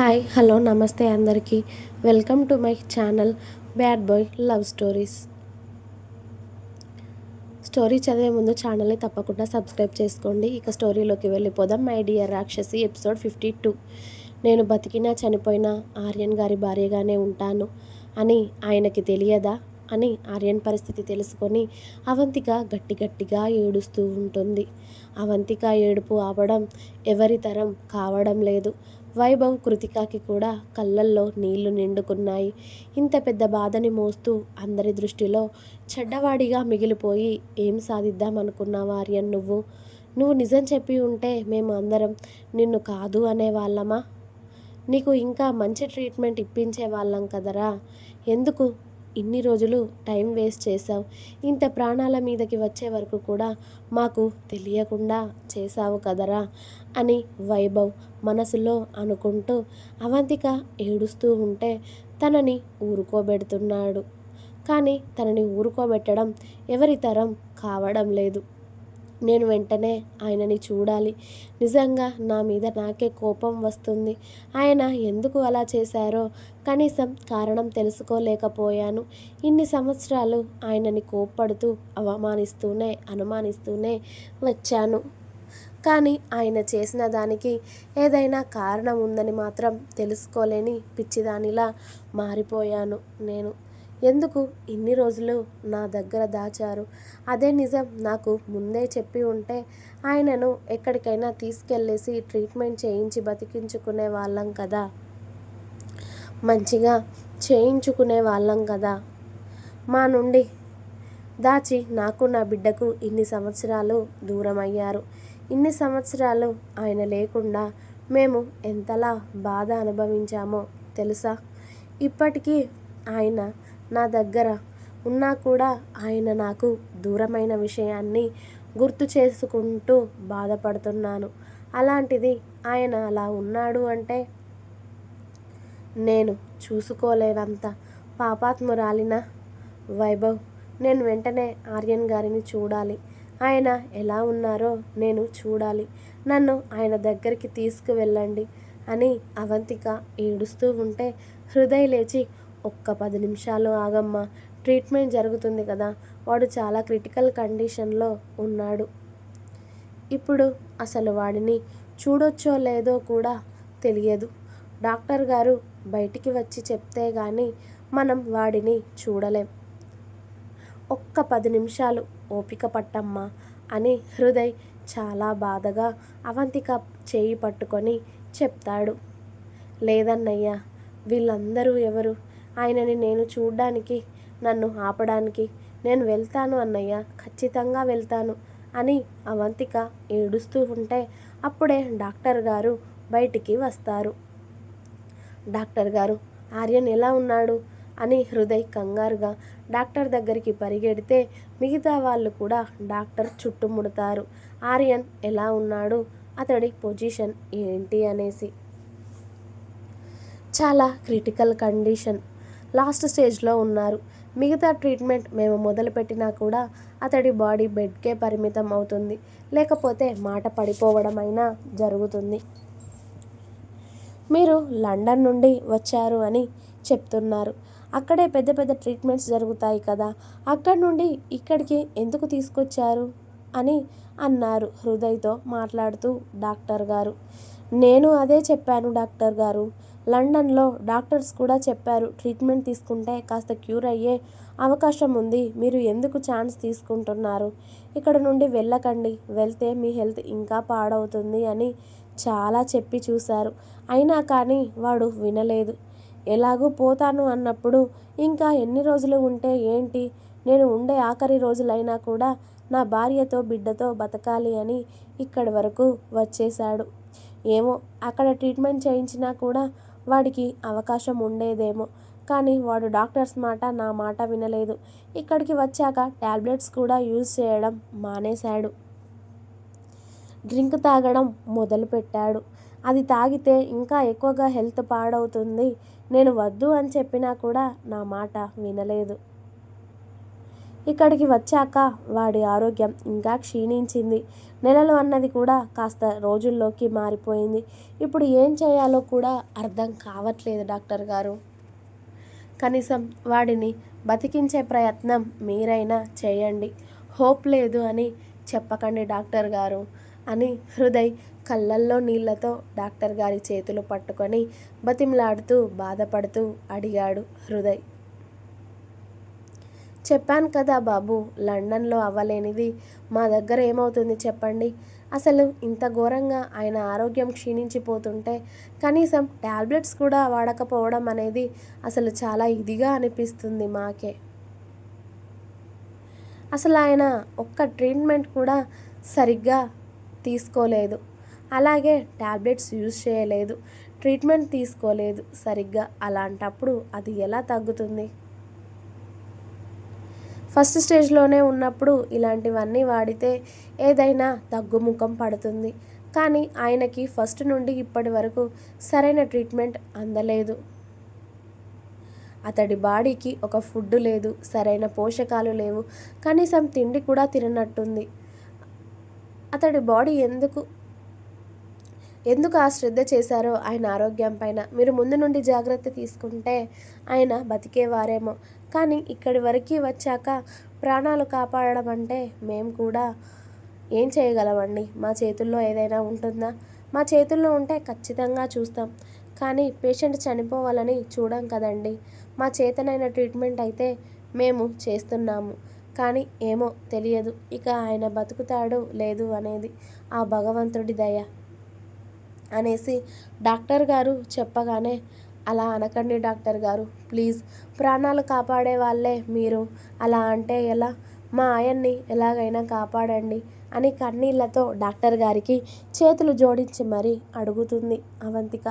Hi hello నమస్తే అందరికీ. Welcome to my channel bad boy love stories. Story చదివే ముందు ఛానల్ని తప్పకుండా సబ్స్క్రైబ్ చేసుకోండి. ఇక స్టోరీలోకి వెళ్ళిపోదాం. My dear Rakshasi episode fifty two. నేను బతికినా చనిపోయినా ఆర్యన్ గారి భార్యగానే ఉంటాను అని ఆయనకి తెలియదా అని ఆర్యన్ పరిస్థితి తెలుసుకొని అవంతిక గట్టి గట్టిగా ఏడుస్తూ ఉంటుంది. అవంతిక ఏడుపు ఆపడం ఎవరి తరం కావడం లేదు. వైభవ్ కృతికాకి కూడా కళ్ళల్లో నీళ్ళు నిండుకున్నాయి. ఇంత పెద్ద బాధని మోస్తూ అందరి దృష్టిలో చెడ్డవాడిగా మిగిలిపోయి ఏం సాధిద్దాం అనుకున్నావు ఆర్యన్ నువ్వు? నువ్వు నిజం చెప్పి ఉంటే మేము అందరం నిన్ను కాదు అనేవాళ్ళమా? నీకు ఇంకా మంచి ట్రీట్మెంట్ ఇప్పించే వాళ్ళం కదరా. ఎందుకు? ఇన్ని రోజులు టైం వేస్ట్ చేశావు. ఇంత ప్రాణాల మీదకి వచ్చే వరకు కూడా మాకు తెలియకుండా చేశావు కదరా అని వైభవ్ మనసులో అనుకుంటూ అవంతిక ఏడుస్తూ ఉంటే తనని ఊరుకోబెడుతున్నాడు. కానీ తనని ఊరుకోబెట్టడం ఎవరి తరం కావడం లేదు. నేను వెంటనే ఆయనని చూడాలి. నిజంగా నా మీద నాకే కోపం వస్తుంది. ఆయన ఎందుకు అలా చేశారో కనీసం కారణం తెలుసుకోలేకపోయాను. ఇన్ని సంవత్సరాలు ఆయనని కోప్పడుతూ అవమానిస్తూనే అనుమానిస్తూనే వచ్చాను. కానీ ఆయన చేసిన దానికి ఏదైనా కారణం ఉందని మాత్రం తెలుసుకోలేని పిచ్చిదానిలా మారిపోయాను నేను. ఎందుకు ఇన్ని రోజులు నా దగ్గర దాచారు? అదే నిజం. నాకు ముందే చెప్పి ఉంటే ఆయనను ఎక్కడికైనా తీసుకెళ్ళేసి ట్రీట్మెంట్ చేయించి బతికించుకునే వాళ్ళం కదా? మంచిగా చేయించుకునే వాళ్ళం కదా? మా నుండి దాచి నాకు నా బిడ్డకు ఇన్ని సంవత్సరాలు దూరం అయ్యారు ఇన్ని సంవత్సరాలు ఆయన లేకుండా మేము ఎంతలా బాధ అనుభవించామో తెలుసా? ఇప్పటికీ ఆయన నా దగ్గర ఉన్నా కూడా ఆయన నాకు దూరమైన విషయాన్ని గుర్తు చేసుకుంటూ బాధపడుతున్నాను. అలాంటిది ఆయన అలా ఉన్నాడు అంటే నేను చూసుకోలేనంత పాపాత్మురాలిన వైభవ్. నేను వెంటనే ఆర్యన్ గారిని చూడాలి. ఆయన ఎలా ఉన్నారో నేను చూడాలి. నన్ను ఆయన దగ్గరికి తీసుకువెళ్ళండి అని అవంతిక ఏడుస్తూ ఉంటే హృదయ లేచి ఒక్క పది నిమిషాలు ఆగమ్మా. ట్రీట్మెంట్ జరుగుతుంది కదా. వాడు చాలా క్రిటికల్ కండిషన్లో ఉన్నాడు. ఇప్పుడు అసలు వాడిని చూడొచ్చో లేదో కూడా తెలియదు. డాక్టర్ గారు బయటికి వచ్చి చెప్తే కానీ మనం వాడిని చూడలేం. ఒక్క పది నిమిషాలు ఓపిక పట్టమ్మా అని హృదయ్ చాలా బాధగా అవంతిక చేయి పట్టుకొని చెప్తాడు. లేదన్నయ్యా వీళ్ళందరూ ఎవరు? ఆయనని నేను చూడ్డానికి నన్ను ఆపడానికి నేను వెళ్తాను అన్నయ్య ఖచ్చితంగా వెళ్తాను అని అవంతిక ఏడుస్తూ ఉంటే అప్పుడే డాక్టర్ గారు బయటికి వస్తారు. డాక్టర్ గారు ఆర్యన్ ఎలా ఉన్నాడు? అని హృదయ్ కంగారుగా డాక్టర్ దగ్గరికి పరిగెడితే మిగతా వాళ్ళు కూడా డాక్టర్ చుట్టుముడతారు. ఆర్యన్ ఎలా ఉన్నాడు? అతడి పొజిషన్ ఏంటి అనేసి. చాలా క్రిటికల్ కండిషన్. లాస్ట్ స్టేజ్లో ఉన్నారు. మిగతా ట్రీట్మెంట్ మేము మొదలుపెట్టినా కూడా అతడి బాడీ బెడ్కే పరిమితం అవుతుంది. లేకపోతే మాట పడిపోవడం అయినా జరుగుతుంది. మీరు లండన్ నుండి వచ్చారు అని చెప్తున్నారు. అక్కడే పెద్ద పెద్ద ట్రీట్మెంట్స్ జరుగుతాయి కదా. అక్కడి నుండి ఇక్కడికి ఎందుకు తీసుకొచ్చారు? అని అన్నారు హృదయ్తో మాట్లాడుతూ డాక్టర్ గారు. నేను అదే చెప్పాను డాక్టర్ గారు. లండన్లో డాక్టర్స్ కూడా చెప్పారు ట్రీట్మెంట్ తీసుకుంటే కాస్త క్యూర్ అయ్యే అవకాశం ఉంది మీరు ఎందుకు ఛాన్స్ తీసుకుంటున్నారు? ఇక్కడ నుండి వెళ్ళకండి వెళ్తే మీ హెల్త్ ఇంకా పాడవుతుంది అని చాలా చెప్పి చూశారు. అయినా కానీ వాడు వినలేదు. ఎలాగూ పోతాను అన్నప్పుడు ఇంకా ఎన్ని రోజులు ఉంటే ఏంటి? నేను ఉండే ఆఖరి రోజులైనా కూడా నా భార్యతో బిడ్డతో బతకాలి అని ఇక్కడి వరకు వచ్చేశాడు. ఏమో అక్కడ ట్రీట్మెంట్ చేయించినా కూడా వాడికి అవకాశం ఉండేదేమో. కానీ వాడు డాక్టర్స్ మాట నా మాట వినలేదు. ఇక్కడికి వచ్చాక ట్యాబ్లెట్స్ కూడా యూజ్ చేయడం మానేశాడు. డ్రింక్ తాగడం మొదలుపెట్టాడు. అది తాగితే ఇంకా ఎక్కువగా హెల్త్ పాడవుతుంది. నేను వద్దు అని చెప్పినా కూడా నా మాట వినలేదు. ఇక్కడికి వచ్చాక వాడి ఆరోగ్యం ఇంకా క్షీణించింది. నెలలు అన్నది కూడా కాస్త రోజుల్లోకి మారిపోయింది. ఇప్పుడు ఏం చేయాలో కూడా అర్థం కావట్లేదు డాక్టర్ గారు. కనీసం వాడిని బతికించే ప్రయత్నం మీరైనా చేయండి. హోప్ లేదు అని చెప్పకండి డాక్టర్ గారు అని హృదయ్ కళ్ళల్లో నీళ్ళతో డాక్టర్ గారి చేతులు పట్టుకొని బతిమలాడుతూ బాధపడుతూ అడిగాడు హృదయ్. చెప్పాను కదా బాబు లండన్లో అవ్వలేనిది. మా దగ్గర ఏమవుతుంది చెప్పండి? అసలు ఇంత ఘోరంగా ఆయన ఆరోగ్యం క్షీణించిపోతుంటే కనీసం ట్యాబ్లెట్స్ కూడా వాడకపోవడం అనేది అసలు చాలా ఇదిగా అనిపిస్తుంది మాకే. అసలు ఆయన ఒక్క ట్రీట్మెంట్ కూడా సరిగ్గా తీసుకోలేదు. అలాగే ట్యాబ్లెట్స్ యూజ్ చేయలేదు. ట్రీట్మెంట్ తీసుకోలేదు సరిగ్గా. అలాంటప్పుడు అది ఎలా తగ్గుతుంది? ఫస్ట్ స్టేజ్లోనే ఉన్నప్పుడు ఇలాంటివన్నీ వాడితే ఏదైనా తగ్గుముఖం పడుతుంది. కానీ ఆయనకి ఫస్ట్ నుండి ఇప్పటి వరకు సరైన ట్రీట్మెంట్ అందలేదు. అతడి బాడీకి ఒక ఫుడ్ లేదు సరైన పోషకాలు లేవు కనీసం తిండి కూడా తిననట్టుంది. అతడి బాడీ ఎందుకు ఎందుకు ఆ శ్రద్ధ చేశారో ఆయన ఆరోగ్యం పైన మీరు ముందు నుండి జాగ్రత్త తీసుకుంటే ఆయన బతికేవారేమో. కానీ ఇక్కడి వరకు వచ్చాక ప్రాణాలు కాపాడడం అంటే మేము కూడా ఏం చేయగలమండి? మా చేతుల్లో ఏదైనా ఉంటుందా? మా చేతుల్లో ఉంటే ఖచ్చితంగా చూస్తాం. కానీ పేషెంట్ చనిపోవాలని చూడం కదండి. మా చేతనైన ట్రీట్మెంట్ అయితే మేము చేస్తున్నాము. కానీ ఏమో తెలియదు. ఇక ఆయన బతుకుతాడు లేదు అనేది ఆ భగవంతుడి దయ అనేసి డాక్టర్ గారు చెప్పగానే అలా అనకండి డాక్టర్ గారు. ప్లీజ్ ప్రాణాలు కాపాడే వాళ్ళే మీరు. అలా అంటే ఎలా? మా ఆయన్ని ఎలాగైనా కాపాడండి అని కన్నీళ్ళతో డాక్టర్ గారికి చేతులు జోడించి మరీ అడుగుతుంది అవంతిక.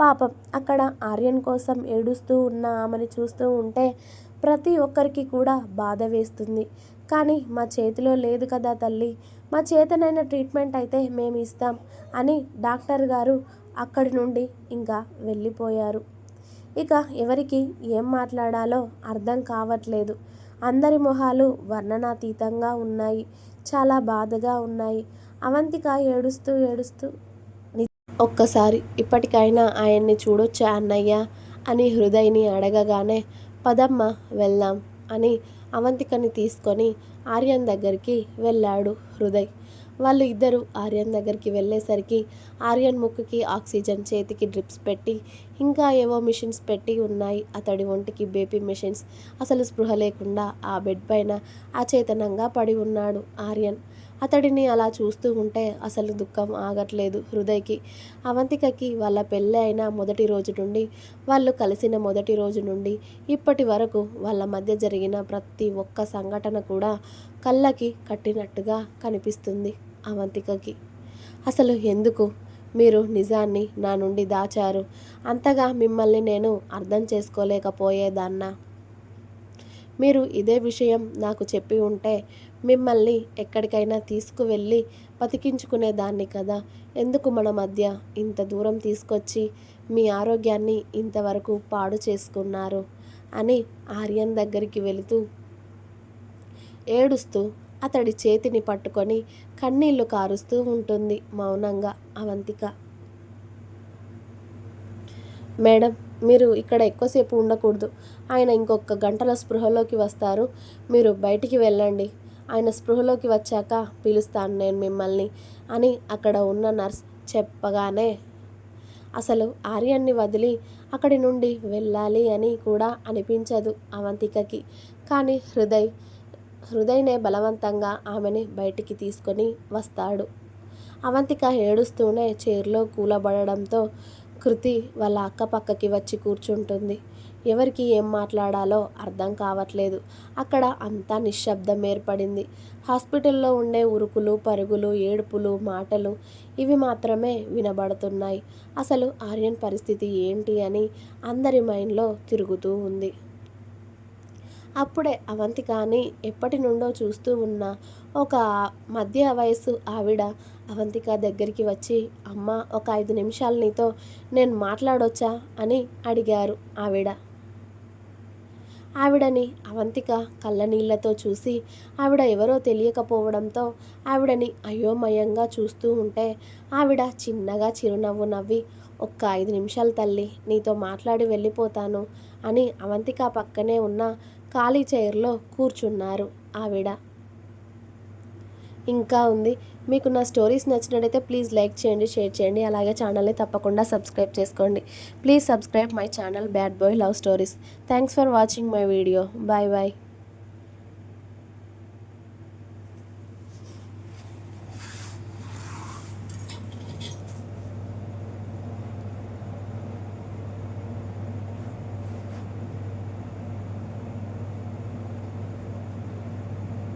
పాపం అక్కడ ఆర్యన్ కోసం ఏడుస్తూ ఉన్న ఆమెని చూస్తూ ఉంటే ప్రతి ఒక్కరికి కూడా బాధ వేస్తుంది. కానీ మా చేతిలో లేదు కదా తల్లి. మా చేతనైన ట్రీట్మెంట్ అయితే మేము ఇస్తాం అని డాక్టర్ గారు అక్కడి నుండి ఇంకా వెళ్ళిపోయారు. ఇక ఎవరికి ఏం మాట్లాడాలో అర్థం కావట్లేదు. అందరి మొహాలు వర్ణనాతీతంగా ఉన్నాయి. చాలా బాధగా ఉన్నాయి. అవంతిక ఏడుస్తూ ఏడుస్తూ ఒక్కసారి ఇప్పటికైనా ఆయన్ని చూడొచ్చా అన్నయ్య అని హృదయని అడగగానే పదమ్మ వెళ్దాం అని అవంతికని తీసుకొని ఆర్యన్ దగ్గరికి వెళ్ళాడు హృదయ్. వాళ్ళు ఇద్దరు ఆర్యన్ దగ్గరికి వెళ్ళేసరికి ఆర్యన్ ముక్కుకి ఆక్సిజన్ చేతికి డ్రిప్స్ పెట్టి ఇంకా ఏవో మిషన్స్ పెట్టి ఉన్నాయి. అతడి ఒంటికి బేబీ మిషన్స్. అసలు స్పృహ లేకుండా ఆ బెడ్ పైన అచేతనంగా పడి ఉన్నాడు ఆర్యన్. అతడిని అలా చూస్తూ ఉంటే అసలు దుఃఖం ఆగట్లేదు హృదయకి. అవంతికకి వాళ్ళ పెళ్ళి అయిన మొదటి రోజు నుండి వాళ్ళు కలిసిన మొదటి రోజు నుండి ఇప్పటి వరకు వాళ్ళ మధ్య జరిగిన ప్రతి ఒక్క సంఘటన కూడా కళ్ళకి కట్టినట్టుగా కనిపిస్తుంది. అవంతికకి అసలు ఎందుకు? మీరు నిజాన్ని నా నుండి దాచారు. అంతగా మిమ్మల్ని నేను అర్థం చేసుకోలేకపోయేదాన్నా. మీరు ఇదే విషయం నాకు చెప్పి ఉంటే మిమ్మల్ని ఎక్కడికైనా తీసుకువెళ్ళి బతికించుకునేదాన్ని కదా. ఎందుకు మన మధ్య ఇంత దూరం తీసుకొచ్చి మీ ఆరోగ్యాన్ని ఇంతవరకు పాడు చేసుకున్నారు? అని ఆర్యన్ దగ్గరికి వెళుతూ ఏడుస్తూ అతడి చేతిని పట్టుకొని కన్నీళ్ళు కారుస్తూ ఉంటుంది మౌనంగా అవంతిక. మేడం మీరు ఇక్కడ ఎక్కువసేపు ఉండకూడదు. ఆయన ఇంకొక గంటల స్పృహలోకి వస్తారు. మీరు బయటికి వెళ్ళండి. ఆయన స్పృహలోకి వచ్చాక పిలుస్తాను నేను మిమ్మల్ని అని అక్కడ ఉన్న నర్స్ చెప్పగానే అసలు ఆర్యాన్ని వదిలి అక్కడి నుండి వెళ్ళాలి అని కూడా అనిపించదు అవంతికకి. కానీ హృదయ్ హృదయనే బలవంతంగా ఆమెని బయటికి తీసుకొని వస్తాడు. అవంతిక ఏడుస్తూనే చైర్లో కూలబడడంతో కృతి వాళ్ళ అక్క పక్కకి వచ్చి కూర్చుంటుంది. ఎవరికి ఏం మాట్లాడాలో అర్థం కావట్లేదు. అక్కడ అంతా నిశ్శబ్దం ఏర్పడింది. హాస్పిటల్లో ఉండే ఉరుకులు పరుగులు ఏడుపులు మాటలు ఇవి మాత్రమే వినబడుతున్నాయి. అసలు ఆర్యన్ పరిస్థితి ఏంటి అని అందరి మైండ్లో తిరుగుతూ ఉంది. అప్పుడే అవంతికాని ఎప్పటి నుండో చూస్తూ ఉన్న ఒక మధ్య వయసు ఆవిడ అవంతిక దగ్గరికి వచ్చి అమ్మ ఒక ఐదు నిమిషాలు నీతో నేను మాట్లాడొచ్చా? అని అడిగారు ఆవిడ. ఆవిడని అవంతిక కళ్ళనీళ్ళతో చూసి ఆవిడ ఎవరో తెలియకపోవడంతో ఆవిడని అయోమయంగా చూస్తూ ఉంటే ఆవిడ చిన్నగా చిరునవ్వు నవ్వి ఒక్క ఐదు నిమిషాలు తల్లి నీతో మాట్లాడి వెళ్ళిపోతాను అని అవంతిక పక్కనే ఉన్న ఖాళీ చైర్లో కూర్చున్నారు ఆవిడ. ఇంకా ఉంది. మీకు నా స్టోరీస్ నచ్చినట్టయితే ప్లీజ్ లైక్ చేయండి షేర్ చేయండి. అలాగే ఛానల్ని తప్పకుండా సబ్స్క్రైబ్ చేసుకోండి. Please subscribe my channel bad boy love stories. Thanks for watching my video. Bye bye.